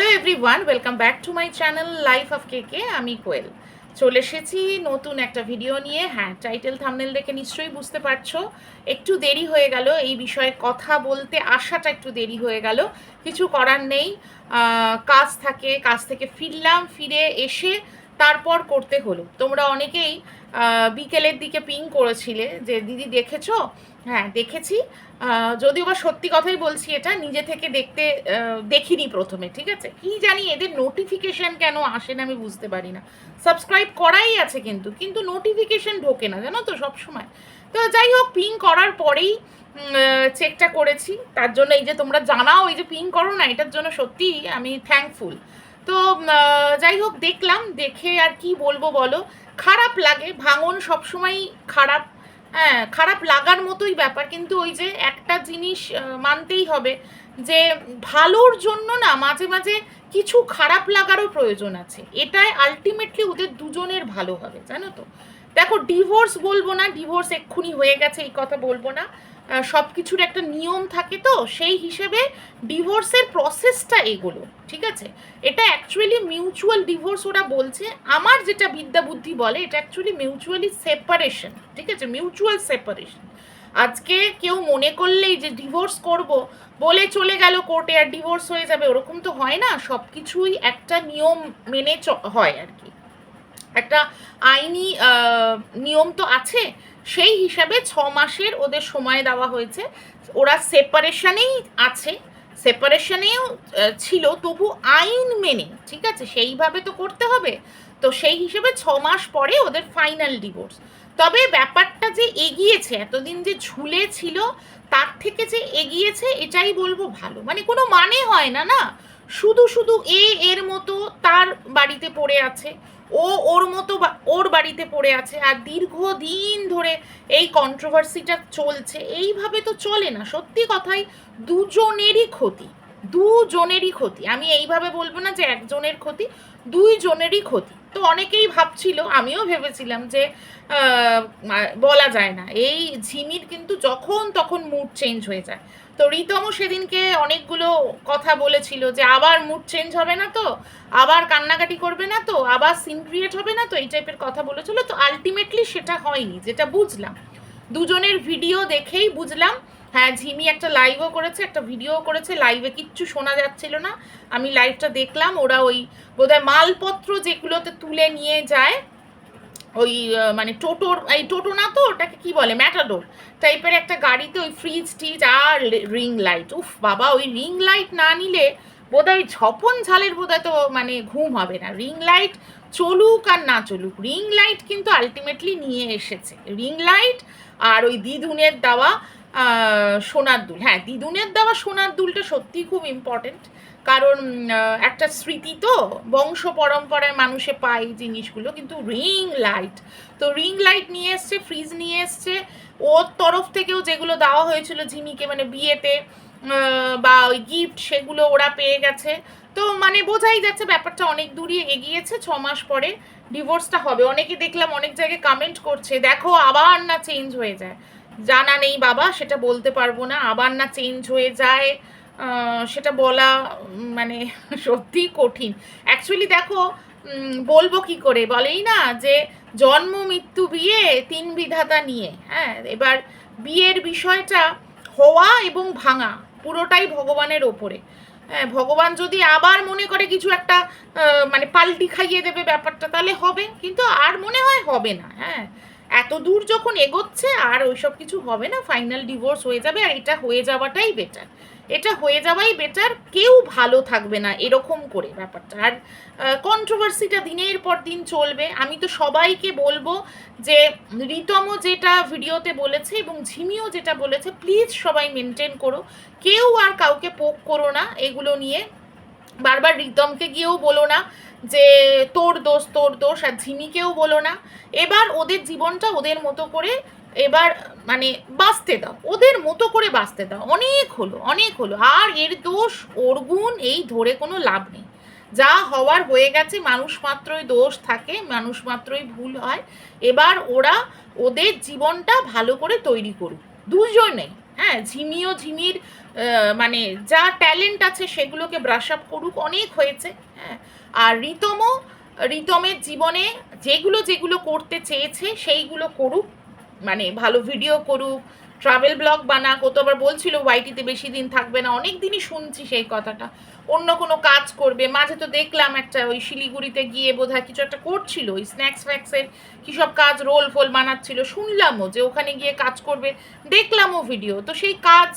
Hello everyone welcome back to my channel life of K K আমি কোয়েল। চলে এসেছি নতুন একটা ভিডিও নিয়ে। হ্যাঁ টাইটেল থামনেল দেখে নিশ্চয়ই বুঝতে পারছ। একটু দেরি হয়ে গেল। এই বিষয়ে কথা বলতে আসাটা একটু দেরি হয়ে গেল। কিছু করার নেই। কাজ থাকে, কাজ থেকে ফিরলাম, ফিরে এসে তারপর করতে হলো। তোমরা অনেকেই বিকেলের দিকে পিং করেছিলে যে, দিদি দেখেছ? হ্যাঁ দেখেছি। যদিও বা সত্যি কথাই বলছি এটা, নিজে থেকে দেখতে দেখিনি প্রথমে, ঠিক আছে? কি জানি, এদের নোটিফিকেশন কেন আসে না আমি বুঝতে পারি না। সাবস্ক্রাইব করাই আছে কিন্তু কিন্তু নোটিফিকেশন ঢোকে না, জানো তো সবসময় তো যাই হোক পিং করার পরেই চেকটা করেছি। তার জন্য এই যে তোমরা জানাও, এই যে পিং করো না, এটার জন্য সত্যি আমি থ্যাঙ্কফুল তো যাই হোক, দেখলাম, দেখে আর কি বলব বলো? খারাপ লাগে, ভাঙন সবসময়ই খারাপ। হ্যাঁ খারাপ লাগার মতোই ব্যাপার, কিন্তু ওই যে একটা জিনিস মানতেই হবে যে ভালোর জন্য না মাঝে মাঝে কিছু খারাপ লাগারও প্রয়োজন আছে। এটাই আলটিমেটলি ওদের দুজনের ভালো হবে, জানো তো? দেখো ডিভোর্স বলব না ডিভোর্স এক্ষুনি হয়ে গেছে, এই কথা বলব না। সব কিছুর একটা নিয়ম থাকে তো, সেই হিসেবে ডিভোর্সের প্রসেসটা এগুলো, ঠিক আছে? এটা অ্যাকচুয়ালি মিউচুয়াল ডিভোর্স ওরা বলছে। আমার যেটা বিদ্যা বুদ্ধি বলে, এটা অ্যাকচুয়ালি মিউচুয়ালি সেপারেশন ঠিক আছে? মিউচুয়াল সেপারেশন আজকে কেউ মনে করলেই যে ডিভোর্স করব, বলে চলে গেল কোর্টে আর ডিভোর্স হয়ে যাবে, ওরকম তো হয় না। সব কিছুই একটা নিয়ম মেনে হয় আর কি। একটা আইনি নিয়ম তো আছে সেই হিসাবে ছ মাসের ওদের সময় দেওয়া হয়েছে। ওরা সেপারেশনেই আছে। সেপারেশনেও ছিল, তবু আইন মেনে, ঠিক আছে? সেইভাবে তো করতে হবে। তো সেই হিসেবে ছ মাস পরে ওদের ফাইনাল ডিভোর্স তবে ব্যাপারটা যে এগিয়েছে, এতদিন যে ঝুলে ছিল, তার থেকে যে এগিয়েছে, এটাই বলব ভালো। মানে কোনো মানে হয় না না? শুধু শুধু এ, এর মতো তার বাড়িতে পড়ে আছে। ও ওর মতো ওর বাড়িতে পড়ে আছে আর দীর্ঘদিন ধরে এই কন্ট্রোভার্সিটা চলছে। এইভাবে তো চলে না। সত্যি কথাই দুজনেরই ক্ষতি দুজনেরই ক্ষতি। আমি এইভাবে বলব না যে একজনের ক্ষতি, দুইজনেরই ক্ষতি। তো অনেকেই ভাবছিল, আমিও ভেবেছিলাম যে বলা যায় না। এই ঝিমির কিন্তু যখন তখন মুড চেঞ্জ হয়ে যায়। তো রিতম সেদিনকে অনেকগুলো কথা বলেছিল যে আবার মুড চেঞ্জ হবে না তো, আবার কান্নাকাটি করবে না তো, আবার সিন ক্রিয়েট হবে না তো, এই টাইপের কথা বলেছিল। তো আলটিমেটলি সেটা হয়নি, যেটা বুঝলাম। দুজনের ভিডিও দেখেই বুঝলাম হ্যাঁ ঝিমি একটা লাইভও করেছে, একটা ভিডিও করেছে লাইভে কিচ্ছু শোনা যাচ্ছিল না। আমি লাইভটা দেখলাম, ওরা ওই বোধহয় মালপত্র যেগুলোতে তুলে নিয়ে যায় ওই মানে টোটোর, এই টোটো না তো, ওটাকে কি বলে ম্যাটাডোর টাইপের একটা গাড়িতে ওই ফ্রিজ টিজ আর রিং লাইট উফ, বাবা, ওই রিং লাইট না নিলে বোধহয় ছপন ঝালের বোধহয় তো মানে ঘুম হবে না। রিং লাইট চলুক আর না চলুক রিং লাইট কিন্তু আলটিমেটলি নিয়ে এসেছে। রিং লাইট আর ওই দিদুনের দেওয়া সোনার দুল। হ্যাঁ দিদুনের দেওয়া সোনার দুলটা সত্যিই খুব ইম্পর্টেন্ট কারণ একটা স্মৃতি তো বংশ পরম্পরায় মানুষে পায় এই জিনিসগুলো, কিন্তু রিং লাইট। তো রিং লাইট নিয়ে এসছে, ফ্রিজ নিয়ে এসছে। ওর তরফ থেকেও যেগুলো দেওয়া হয়েছিল ঝিমিকে মানে বিয়েতে বা ওই গিফট সেগুলো ওরা পেয়ে গেছে। তো মানে বোঝাই যাচ্ছে ব্যাপারটা অনেক দূরই এগিয়েছে, ছ মাস পরে ডিভোর্সটা হবে। অনেকে দেখলাম অনেক জায়গায় কামেন্ট করছে, দেখো, আবার না চেঞ্জ হয়ে যায়। জানা নেই বাবা, সেটা বলতে পারব না, আবার না চেঞ্জ হয়ে যায়। সেটা বলা মানে সত্যিই কঠিন। অ্যাকচুয়ালি দেখো বলব কি করে? বলেই না যে জন্ম, মৃত্যু, বিয়ে তিন বিধাতা নিয়ে হ্যাঁ? এবার বিয়ের বিষয়টা হওয়া এবং ভাঙা পুরোটাই ভগবানের ওপরে। হ্যাঁ ভগবান যদি আবার মনে করে কিছু একটা মানে পাল্টি খাইয়ে দেবে ব্যাপারটা, তাহলে হবে। কিন্তু আর মনে হয় হবে না হ্যাঁ? এত দূর যখন এগোচ্ছে, আর ওইসব কিছু হবে না। ফাইনাল ডিভোর্স হয়ে যাবে, আর এটা হয়ে যাওয়াটাই বেটার এটা হয়ে যাওয়াই বেটার কেউ ভালো থাকবে না এরকম করে ব্যাপারটা। আর কন্ট্রোভার্সিটা দিনের পর দিন চলবে। আমি তো সবাইকে বলব যে, রিতম যেটা ভিডিওতে বলেছে এবং ঝিমিও যেটা বলেছে প্লিজ সবাই মেনটেন করো। কেউ আর কাউকে পোক করো না এগুলো নিয়ে। বারবার রিতমকে গিয়েও বলো না যে, তোর দোষ তোর দোষ, আর ঝিমিকেও বলো না। এবার ওদের জীবনটা ওদের মতো করে এবার মানে বাঁচতে দাও, ওদের মতো করে বাঁচতে দাও। অনেক হলো অনেক হলো। আর এর দোষ, ওর গুণ, এই ধরে কোনো লাভ নেই। যা হওয়ার হয়ে গেছে, মানুষ মাত্রই দোষ থাকে, মানুষ মাত্রই ভুল হয়। এবার ওরা ওদের জীবনটা ভালো করে তৈরি করুক। দুজনেই হ্যাঁ ঝিমিও ঝিমির মানে যা ট্যালেন্ট আছে সেগুলোকে ব্রাশ আপ করুক, অনেক হয়েছে হ্যাঁ। আর রিতমও, রিতমের জীবনে যেগুলো যেগুলো করতে চেয়েছে, সেইগুলো করুক। মানে ভালো ভিডিও করুক ট্রাভেল ব্লগ বানাক, ও তো আবার বলছিল ওয়াইটিতে বেশি দিন থাকবে না, অনেক দিনই শুনছি সেই কথাটা। অন্য কোনো কাজ করবে, মাঝে তো দেখলাম একটা ওই শিলিগুড়িতে গিয়ে বোধহয় কিছু একটা করছিল, ওই স্ন্যাক্স ফ্যাক্সের কী সব কাজ রোল ফোল বানাচ্ছিল, শুনলামও যে ওখানে গিয়ে কাজ করবে, দেখলামও ভিডিও তো সেই কাজ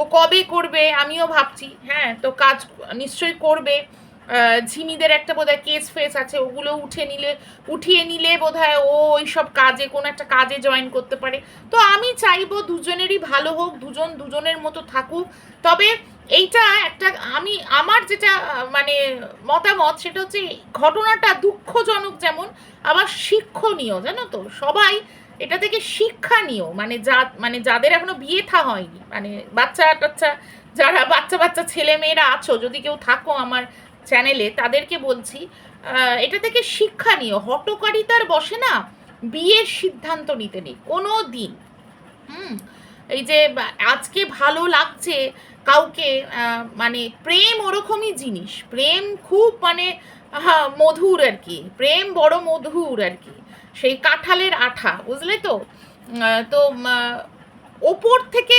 ও কবে করবে, আমিও ভাবছি হ্যাঁ তো কাজ নিশ্চয়ই করবে। ঝিমিদের একটা বোধহয় কেস ফেস আছে, ওগুলো উঠে নিলে, উঠিয়ে নিলে বোধহয় ও ওই সব কাজে, কোনো একটা কাজে জয়েন করতে পারে। তো আমি চাইব দুজনেরই ভালো হোক, দুজন দুজনের মতো থাকুক। তবে এইটা একটা, আমি, আমার যেটা মানে মতামত সেটা হচ্ছে ঘটনাটা দুঃখজনক যেমন, আবার শিক্ষণীয়, জানো তো? সবাই এটা থেকে শিক্ষা নিও মানে যা মানে যাদের এখনও বিয়ে থা হয়নি মানে বাচ্চা টাচ্চা যারা বাচ্চা বাচ্চা ছেলে মেয়েরা আছো, যদি কেউ থাকো আমার চ্যানেলে তাদেরকে বলছি এটা থেকে শিক্ষা নিও। হটকারিতার বসে না বিয়ের সিদ্ধান্ত নিতে নেই, কোনো দিন। হুম? এই যে আজকে ভালো লাগছে কাউকে মানে প্রেম ওরকমই জিনিস। প্রেম খুব মানে মধুর আর কি। প্রেম বড় মধুর আর কি। সেই কাঁঠালের আঠা, বুঝলে তো? তো ওপর থেকে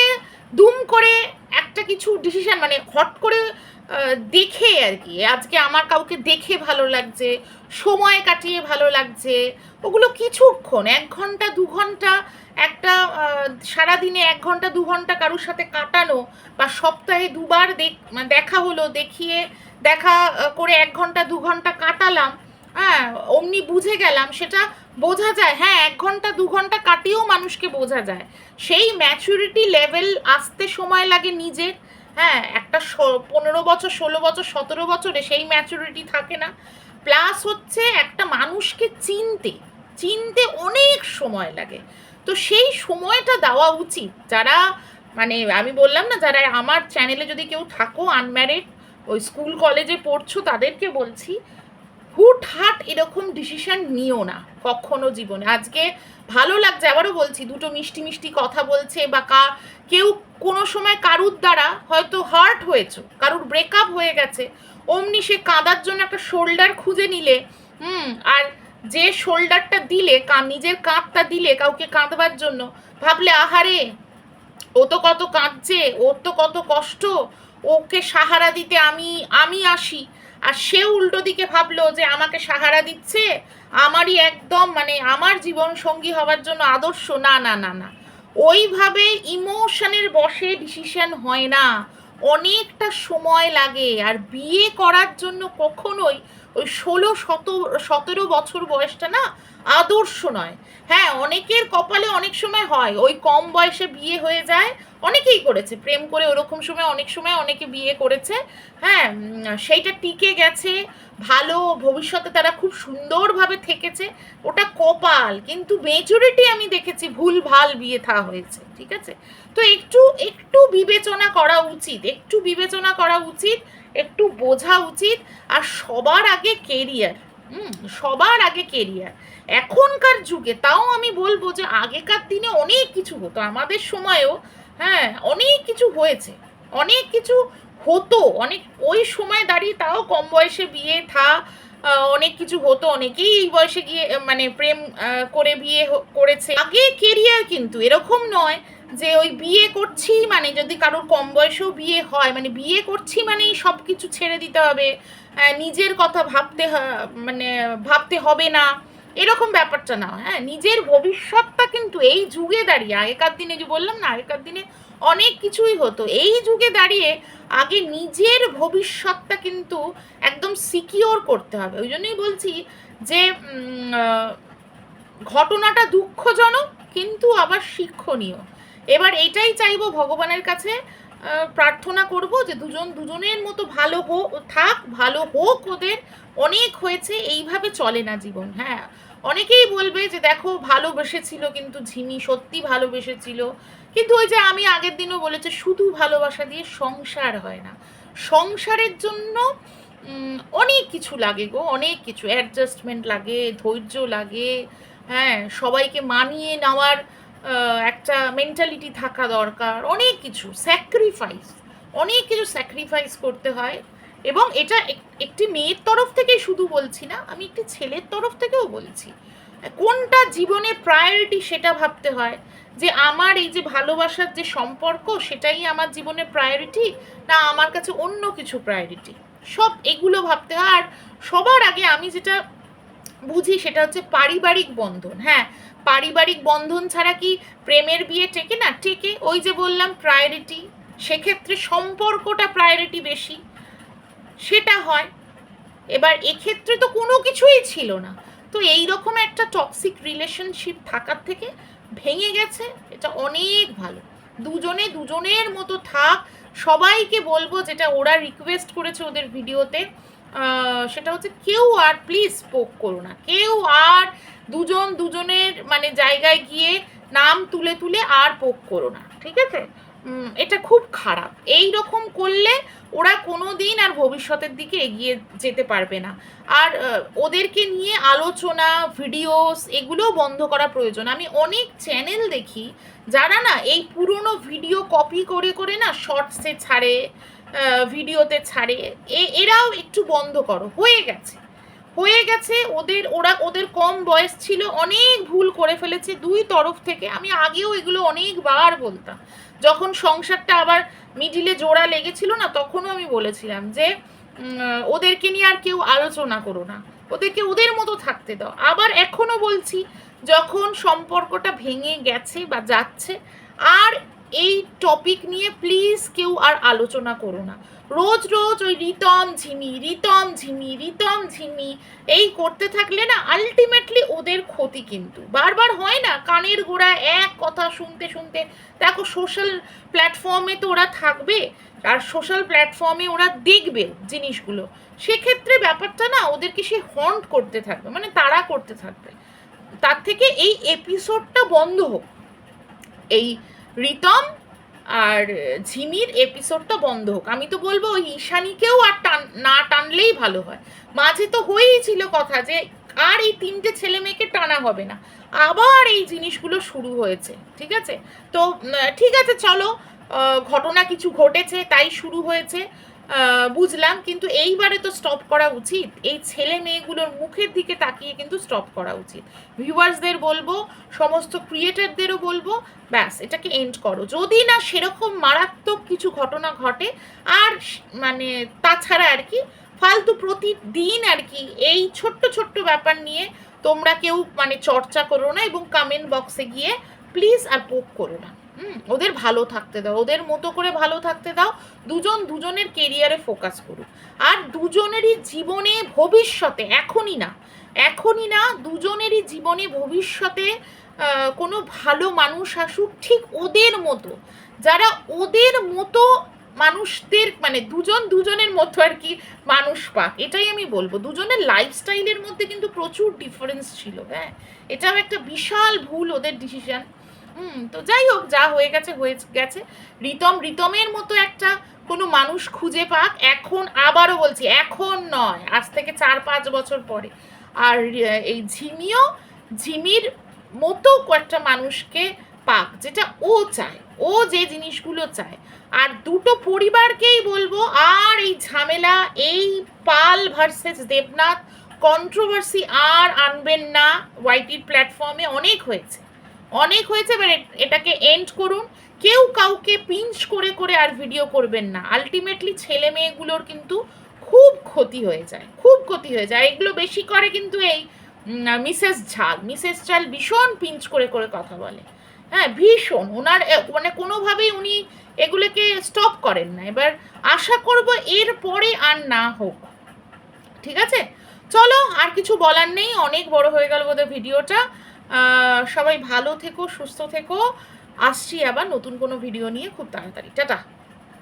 দুম করে একটা কিছু ডিসিশন মানে হট করে দেখে আর কি। আজকে আমার কাউকে দেখে ভালো লাগছে, সময় কাটিয়ে ভালো লাগছে। ওগুলো কিছুক্ষণ, এক ঘণ্টা, দু ঘণ্টা, একটা সারাদিনে এক ঘণ্টা, দু ঘণ্টা কারোর সাথে কাটানো বা সপ্তাহে দুবার দেখ মানে দেখা হলো, দেখিয়ে, দেখা করে এক ঘণ্টা, দু ঘণ্টা কাটালাম হ্যাঁ অমনি বুঝে গেলাম, সেটা বোঝা যায় হ্যাঁ এক ঘণ্টা, দু ঘণ্টা কাটিয়েও মানুষকে বোঝা যায়। সেই ম্যাচুরিটি লেভেল আসতে সময় লাগে নিজের হ্যাঁ একটা পনেরো বছর, ষোলো বছর, সতেরো বছরে সেই ম্যাচুরিটি থাকে না। প্লাস হচ্ছে একটা মানুষকে চিনতে চিনতে অনেক সময় লাগে। তো সেই সময়টা দেওয়া উচিত। যারা মানে আমি বললাম না, যারা আমার চ্যানেলে যদি কেউ থাকো আনম্যারিড ওই স্কুল কলেজে পড়ছো, তাদেরকে বলছি হুটহাট এরকম ডিসিশন নিও না, কখনো জীবনে। আজকে ভালো লাগছে, আবারও বলছি, দুটো মিষ্টি মিষ্টি কথা বলছে বা কা, কেউ কোনো সময় কারুর দ্বারা হয়তো হার্ট হয়েছে, কারুর ব্রেকআপ হয়ে গেছে, অমনি সে কাঁদার জন্য একটা শোল্ডার খুঁজে নিলে, হুম, আর যে শোল্ডারটা দিলে নিজের কাঁধটা দিলে কাউকে কাঁদবার জন্য, ভাবলে আহারে, ও তো কত কাঁদছে, ওর তো কত কষ্ট, ওকে সাহারা দিতে আমি আমি আসি আর সে উল্টো দিকে ভাবলো যে আমাকে সাহারা দিচ্ছে, আমারই একদম মানে আমার জীবন সঙ্গী হওয়ার জন্য আদর্শ। না না না না। ওইভাবে ইমোশনের বসে ডিসিশন হয় না। অনেকটা সময় লাগে। আর বিয়ে করার জন্য কখনোই ওই ষোলো শত সতেরো বছর বয়সটা না আদর্শ নয়। হ্যাঁ অনেকের কপালে অনেক সময় হয়। ওই কম বয়সে বিয়ে হয়ে যায়, অনেকেই করেছে। প্রেম করে ওরকম সময় অনেক সময় অনেকে বিয়ে করেছে। হ্যাঁ সেইটা টিকে গেছে। ভালো, ভবিষ্যতে তারা খুব সুন্দরভাবে থেকেছে। ওটা কপাল। কিন্তু মেজরিটি আমি দেখেছি ভুল, ভালো বিয়ে থা হয়েছে, ঠিক আছে? তো একটু একটু বিবেচনা করা উচিত, একটু বিবেচনা করা উচিত একটু বোঝা উচিত আর সবার আগে কেরিয়ার হুম, সবার আগে কেরিয়ার এখনকার যুগে তাও আমি বলব যে আগেকার দিনে অনেক কিছু হতো। আমাদের সময়েও হ্যাঁ অনেক কিছু হয়েছে। অনেক কিছু হতো। অনেক, ওই সময় দাঁড়িয়ে তাও কম বয়সে বিয়ে থা অনেক কিছু হতো। অনেকেই এই বয়সে গিয়ে মানে প্রেম করে বিয়ে করেছে। আগে কেরিয়ার কিন্তু এরকম নয় যে ওই বিয়ে করছি মানে যদি কারোর কম বয়সেও বিয়ে হয় মানে বিয়ে করছি মানেই সব কিছু ছেড়ে দিতে হবে নিজের কথা ভাবতে মানে ভাবতে হবে না, এরকম ব্যাপারটা না। হ্যাঁ নিজের ভবিষ্যৎটা কিন্তু এই যুগে দাঁড়িয়ে, আগেকার দিনে যে বললাম না, আগেকার দিনে অনেক কিছুই হতো। এই যুগে দাঁড়িয়ে আগে নিজের ভবিষ্যৎটা কিন্তু একদম সিকিওর করতে হবে। ওই জন্যই বলছি যে ঘটনাটা দুঃখজনক কিন্তু আবার শিক্ষণীয়। এবার এটাই চাইব ভগবানের কাছে প্রার্থনা করব যে দুজন, দুজনের মতো ভালো হোক থাক, ভালো হোক ওদের, অনেক হয়েছে, এইভাবে চলে না জীবন হ্যাঁ। অনেকেই বলবে যে দেখো ভালোবেসেছিল কিন্তু ঝিমি, সত্যি ভালোবেসেছিল। কিন্তু ওই যে আমি আগের দিনও বলেছি, শুধু ভালোবাসা দিয়ে সংসার হয় না। সংসারের জন্য অনেক কিছু লাগে গো, অনেক কিছু। অ্যাডজাস্টমেন্ট লাগে, ধৈর্য লাগে হ্যাঁ সবাইকে মানিয়ে নেওয়ার একটা মেন্টালিটি থাকা দরকার, অনেক কিছু স্যাক্রিফাইস অনেক কিছু স্যাক্রিফাইস করতে হয়। এবং এটা একটি মেয়ের তরফ থেকেই শুধু বলছি না, আমি একটি ছেলের তরফ থেকেও বলছি। কোনটা জীবনে প্রায়োরিটি সেটা ভাবতে হয়, যে আমার এই যে ভালোবাসার যে সম্পর্ক, সেটাই আমার জীবনে প্রায়োরিটি না আমার কাছে অন্য কিছু প্রায়োরিটি সব এগুলো ভাবতে হয়। আর সবার আগে আমি যেটা বুঝি সেটা হচ্ছে পারিবারিক বন্ধন। হ্যাঁ পারিবারিক বন্ধন ছাড়া কি প্রেমের বিয়ে টেকে না? টেকে। ওই যে বললাম প্রায়োরিটি সেক্ষেত্রে সম্পর্কটা প্রায়োরিটি বেশি। সেটা হয়। এবার এক্ষেত্রে তো কোনো কিছুই ছিল না। তো এই রকম একটা টক্সিক রিলেশনশিপ থাকার থেকে ভেঙে গেছে। এটা অনেক ভালো। দুজনে দুজনের মতো থাক। সবাইকে বলব, যেটা ওরা রিকোয়েস্ট করেছে ওদের ভিডিওতে সেটা হচ্ছে কেউ আর প্লিজ স্পোক করো না। কেউ আর দুজন দুজনের মানে জায়গায় গিয়ে নাম তুলে তুলে আর পোক করো না, ঠিক আছে? এটা খুব খারাপ। এই রকম করলে ওরা কোনো দিন আর ভবিষ্যতের দিকে এগিয়ে যেতে পারবে না। আর ওদেরকে নিয়ে আলোচনা, ভিডিওস এগুলো বন্ধ করা প্রয়োজন। আমি অনেক চ্যানেল দেখি যারা না এই পুরনো ভিডিও কপি করে করে না শর্টসে ছাড়ে ভিডিওতে ছাড়ে এরাও একটু বন্ধ করো, হয়ে গেছে। হয়ে গেছে, ওদের, ওরা, ওদের কম বয়স ছিল, অনেক ভুল করে ফেলেছে দুই তরফ থেকে। আমি আগেও এগুলো অনেকবার বলতাম। যখন সংসারটা আবার মিডিলে জোড়া লেগেছিল না, তখনও আমি বলেছিলাম যে ওদেরকে নিয়ে আর কেউ আলোচনা করো না। ওদেরকে ওদের মতো থাকতে দাও। আবার এখনও বলছি, যখন সম্পর্কটা ভেঙে গেছে বা যাচ্ছে, আর এই টপিক নিয়ে প্লিজ কেউ আর আলোচনা করো না। রোজ রোজ ওই রিতম ঝিমি রিতম ঝিমি রিতম ঝিমি, এই করতে থাকলে না আলটিমেটলি ওদের ক্ষতি কিন্তু। বারবার হয় না কানের গোড়া এক কথা শুনতে শুনতে, দেখো সোশ্যাল প্ল্যাটফর্মে তো ওরা থাকবে আর সোশ্যাল প্ল্যাটফর্মে ওরা দেখবে জিনিসগুলো। সেক্ষেত্রে ব্যাপারটা না ওদেরকে সে হন্ট করতে থাকবে মানে তারা করতে থাকবে। তার থেকে এই এপিসোডটা বন্ধ হোক। এই রিতম আর ঝিমির এপিসোডটা বন্ধ হোক। আমি তো বলব ওই ঈশানীকেও আর টান না টানলেই ভালো হয়। মাঝে তো হয়েই ছিল কথা যে আর এই তিনটে ছেলে মেয়েকে টানা হবে না। আবার এই জিনিসগুলো শুরু হয়েছে, ঠিক আছে? তো ঠিক আছে, চলো। ঘটনা কিছু ঘটেছে, তাই শুরু হয়েছে। বুঝলাম, কিন্তু এইবারে তো স্টপ করা উচিত। এই ছেলে মেয়েগুলোর মুখের দিকে তাকিয়ে কিন্তু স্টপ করা উচিত। ভিউয়ার্সদের বলব, সমস্ত ক্রিয়েটারদেরও বলব, ব্যাস, এটাকে এন্ড করো। যদি না সেরকম মারাত্মক কিছু ঘটনা ঘটে, আর মানে তাছাড়া আর কি, ফালতু প্রতিদিন আর কি, এই ছোট্ট ছোট্ট ব্যাপার নিয়ে তোমরা কেউ মানে চর্চা করো না এবং কমেন্ট বক্সে গিয়ে প্লিজ আর পোক করো না। ওদের ভালো থাকতে দাও, ওদের মতো করে ভালো থাকতে দাও, দুজন দুজনের কেরিয়ারে ফোকাস করুক। আর দুজনেরই জীবনে ভবিষ্যতে, এখনই না এখনই না, দুজনেরই জীবনে ভবিষ্যতে কোনো ভালো মানুষ আসুক, ঠিক ওদের মতো, যারা ওদের মতো মানুষদের মানে দুজন দুজনের মতো আর কি মানুষ পাক, এটাই আমি বলব। দুজনের লাইফস্টাইলের মধ্যে কিন্তু প্রচুর ডিফারেন্স ছিল হ্যাঁ? এটাও একটা বিশাল ভুল ওদের ডিসিশন হুম, তো যাই হোক, যা হয়ে গেছে হয়ে গেছে। রিতম, রিতমের মতো একটা কোনো মানুষ খুঁজে পাক, এখন আবারও বলছি, এখন নয়, আজ থেকে চার, পাঁচ বছর পরে। আর এই ঝিমিও, ঝিমির মতো কয়েকটা মানুষকে পাক, যেটা ও চায়, ও যে জিনিসগুলো চায়। আর দুটো পরিবারকেই বলব, আর এই ঝামেলা, এই পাল ভার্সেস দেবনাথ কন্ট্রোভার্সি আর আনবেন না ওয়াইটির প্ল্যাটফর্মে অনেক হয়েছে। অনেক হয়েছে, এবার এটাকে এন্ড করুন। কেউ কাউকে পিঞ্চ করে করে আর ভিডিও করবেন না। আলটিমেটলি ছেলে মেয়েগুলোর কিন্তু খুব ক্ষতি হয়ে যায়, খুব ক্ষতি হয়ে যায়। এগুলো বেশি করে কিন্তু এই মিসেস ঝাল। মিসেস ঝাল ভীষণ পিঞ্চ করে করে কথা বলে। হ্যাঁ ভীষণ। ওনার মানে কোনোভাবেই উনি এগুলোকে স্টপ করেন না। এবার আশা করব এর পরে আর না হোক। ঠিক আছে? চলো, আর কিছু বলার নেই। অনেক বড় হয়ে গেল বোধহয় ভিডিওটা সবাই ভালো থেকো সুস্থ থেকো। আসছি আবার নতুন কোনো ভিডিও নিয়ে খুব তাড়াতাড়ি। টাটা।